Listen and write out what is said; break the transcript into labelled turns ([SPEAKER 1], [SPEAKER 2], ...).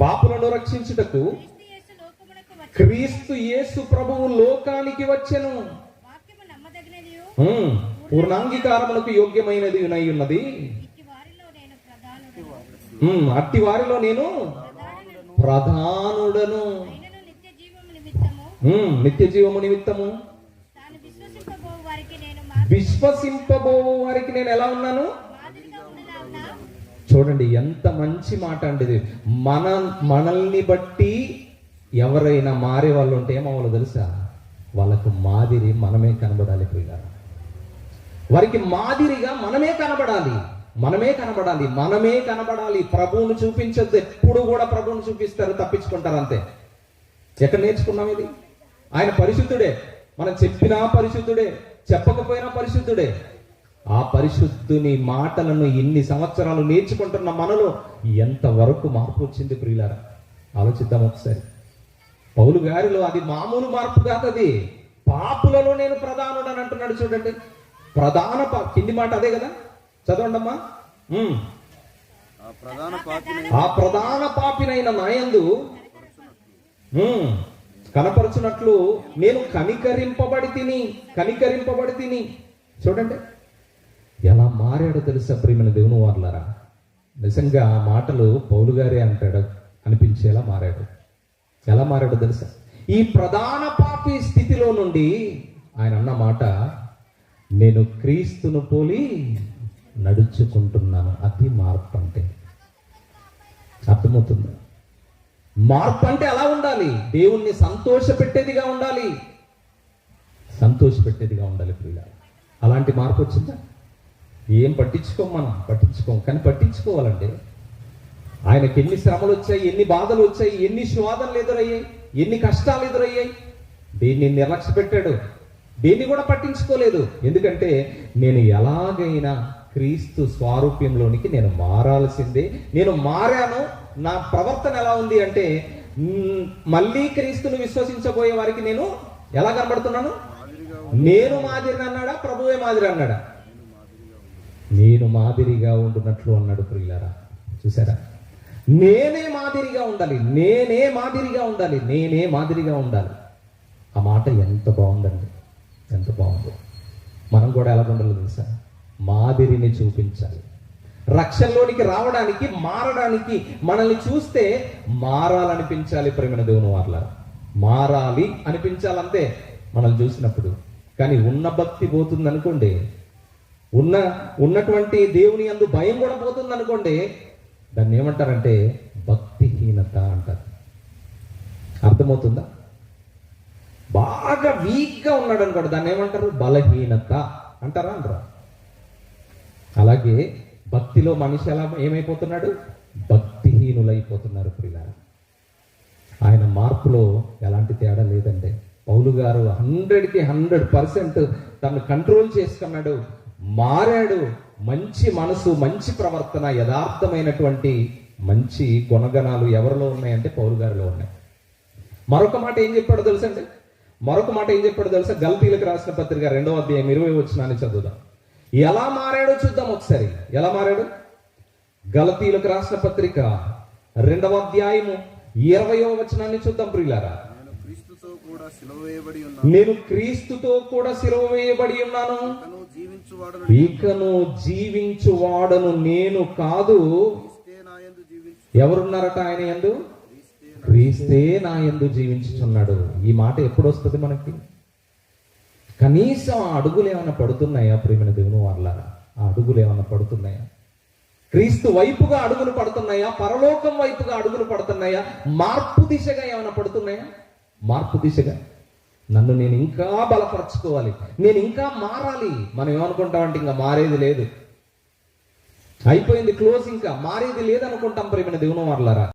[SPEAKER 1] పాపులను రక్షించుటకు
[SPEAKER 2] క్రీస్తు యేసు
[SPEAKER 1] ప్రభువు లోకానికి వచ్చెను. పూర్ణాంగీకారములకు యోగ్యమైనది నై ఉన్నది. అట్టి వారిలో నేను ప్రధానుడను.
[SPEAKER 2] నిత్య జీవము నిమిత్తము. విశ్వసింపబో వారికి నేను
[SPEAKER 1] ఎలా ఉన్నాను? చూడండి ఎంత మంచి మాట అండి ఇది. మన మనల్ని బట్టి ఎవరైనా మారే వాళ్ళు ఉంటే ఏమవ్వాలో తెలుసా? వాళ్ళకు మాదిరి మనమే కనబడాలి ప్రియులారా. వారికి మాదిరిగా మనమే కనబడాలి. మనమే కనబడాలి మనమే కనబడాలి. ప్రభువును చూపించొద్దు. ఎప్పుడు కూడా ప్రభువును చూపిస్తారు తప్పించుకుంటారు అంతే. ఎక్కడ నేర్చుకున్నాం ఇది? ఆయన పరిశుద్ధుడే. మనం చెప్పినా పరిశుద్ధుడే చెప్పకపోయినా పరిశుద్ధుడే. ఆ పరిశుద్ధుని మాటలను ఇన్ని సంవత్సరాలు నేర్చుకుంటున్న మనలో ఎంతవరకు మార్పు వచ్చింది ప్రియులారా? ఆలోచిద్దాం ఒకసారి. పౌలు గారిలో అది మామూలు మార్పు కాదు అది. పాపులలో నేను ప్రధానుడు అని అంటున్నాడు చూడండి. ప్రధాన కింది మాట అదే కదా? చదవండమ్మా.
[SPEAKER 3] ఆ ప్రధాన పాపిని
[SPEAKER 1] ఆ ప్రధాన పాపినైన నాయందు కనపరచునట్లు నేను కనికరింపబడి తిని కనికరింపబడి తిని. చూడండి. ఎలా మారాడో తెలుసా ప్రేమిన దేవుని వార్లారా? నిజంగా ఆ మాటలు పౌలు గారే అంటాడు అనిపించేలా మారాడు. ఎలా మారాడో తెలుసా? ఈ ప్రధాన పాపి స్థితిలో నుండి ఆయన అన్న మాట నేను క్రీస్తును పోలి నడుచుకుంటున్నాను. అది మార్పు అంటే. అర్థమవుతుంది? మార్పు అంటే ఎలా ఉండాలి? దేవుణ్ణి సంతోషపెట్టేదిగా ఉండాలి. సంతోషపెట్టేదిగా ఉండాలి ప్రియుల అలాంటి మార్పు వచ్చిందా? ఏం పట్టించుకోం మనం? పట్టించుకోం. కానీ పట్టించుకోవాలంటే ఆయనకి ఎన్ని శ్రమలు వచ్చాయి ఎన్ని బాధలు వచ్చాయి ఎన్ని శోధనలు ఎదురయ్యాయి ఎన్ని కష్టాలు ఎదురయ్యాయి దేన్ని నిర్లక్ష్య పెట్టాడు? దేన్ని కూడా పట్టించుకోలేదు. ఎందుకంటే నేను ఎలాగైనా క్రీస్తు స్వారూప్యంలోనికి నేను మారాల్సిందే. నేను మారాను. నా ప్రవర్తన ఎలా ఉంది అంటే మళ్ళీ క్రీస్తును విశ్వసించబోయే వారికి నేను ఎలా కనబడుతున్నాను? నేను మాదిరి అన్నాడా? ప్రభువే మాదిరి అన్నాడా? నేను మాదిరిగా ఉండునట్లు అన్నాడు ప్రియులరా. చూసారా నేనే మాదిరిగా ఉండాలి. నేనే మాదిరిగా ఉండాలి. నేనే మాదిరిగా ఉండాలి. ఆ మాట ఎంత బాగుందండి. ఎంత బాగుందో. మనం కూడా ఎలా ఉండాలి తెలుసా? మాదిరిని చూపించాలి. రక్షణలోనికి రావడానికి మారడానికి మనల్ని చూస్తే మారాలనిపించాలి ప్రేమణ దేవుని వాళ్ళ మారాలి అనిపించాలంతే మనల్ని చూసినప్పుడు. కానీ ఉన్న భక్తి పోతుంది అనుకోండి ఉన్న ఉన్నటువంటి దేవుని అందు భయం కూడా పోతుంది అనుకోండి దాన్ని ఏమంటారంటే భక్తిహీనత అంటారు. అర్థమవుతుందా? బాగా వీక్గా ఉన్నాడు అనుకోండి దాన్ని ఏమంటారు? బలహీనత అంటారా అంటారా అలాగే భక్తిలో మనిషి ఎలా ఏమైపోతున్నాడు? భక్తిహీనులైపోతున్నారు ప్రియులారా ఆయన మార్పులో ఎలాంటి తేడా లేదండి. పౌలు గారు హండ్రెడ్కి హండ్రెడ్ పర్సెంట్ తను కంట్రోల్ చేసుకున్నాడు. మారాడు మంచి మనసు మంచి ప్రవర్తన యథార్థమైనటువంటి మంచి గుణగణాలు ఎవరిలో ఉన్నాయంటే పౌరు గారిలో ఉన్నాయి. మరొక మాట ఏం చెప్పాడో తెలుసండి మరొక మాట ఏం చెప్పాడో తెలుసా? గల్తీలకు రాసిన పత్రిక రెండవ అధ్యాయం ఇరవై వచ్చినాన్ని చదువుదాం. ఎలా మారాడో చూద్దాం ఒకసారి. ఎలా మారాడు? గలతీలకు రాసిన పత్రిక రెండవ అధ్యాయము ఇరవయో వచనాన్ని చూద్దాం ప్రియులారా.
[SPEAKER 3] కూడా సిలువ వేయబడి ఉన్నాను.
[SPEAKER 1] నేను క్రీస్తుతో కూడా సిలువ వేయబడి ఉన్నాను. ఇకను జీవించువాడను నేను. కాదు. ఎవరున్నారట ఆయన యందు?
[SPEAKER 3] క్రీస్తే
[SPEAKER 1] నా యందు జీవించుచున్నాడు. ఈ మాట ఎప్పుడు వస్తుంది మనకి? కనీసం ఆ అడుగులు ఏమైనా పడుతున్నాయా ప్రేమైన దేవుని వాళ్ళారా ఆ అడుగులు ఏమైనా పడుతున్నాయా? క్రీస్తు వైపుగా అడుగులు పడుతున్నాయా? పరలోకం వైపుగా అడుగులు పడుతున్నాయా? మార్పు దిశగా ఏమైనా పడుతున్నాయా? మార్పు దిశగా. నన్ను నేను ఇంకా బలపరచుకోవాలి. నేను ఇంకా మారాలి. మనం ఏమనుకుంటామంటే ఇంకా మారేది లేదు. అయిపోయింది క్లోజ్ ఇంకా. మారేది లేదనుకుంటాం ప్రేమైన దేవుని మారలరా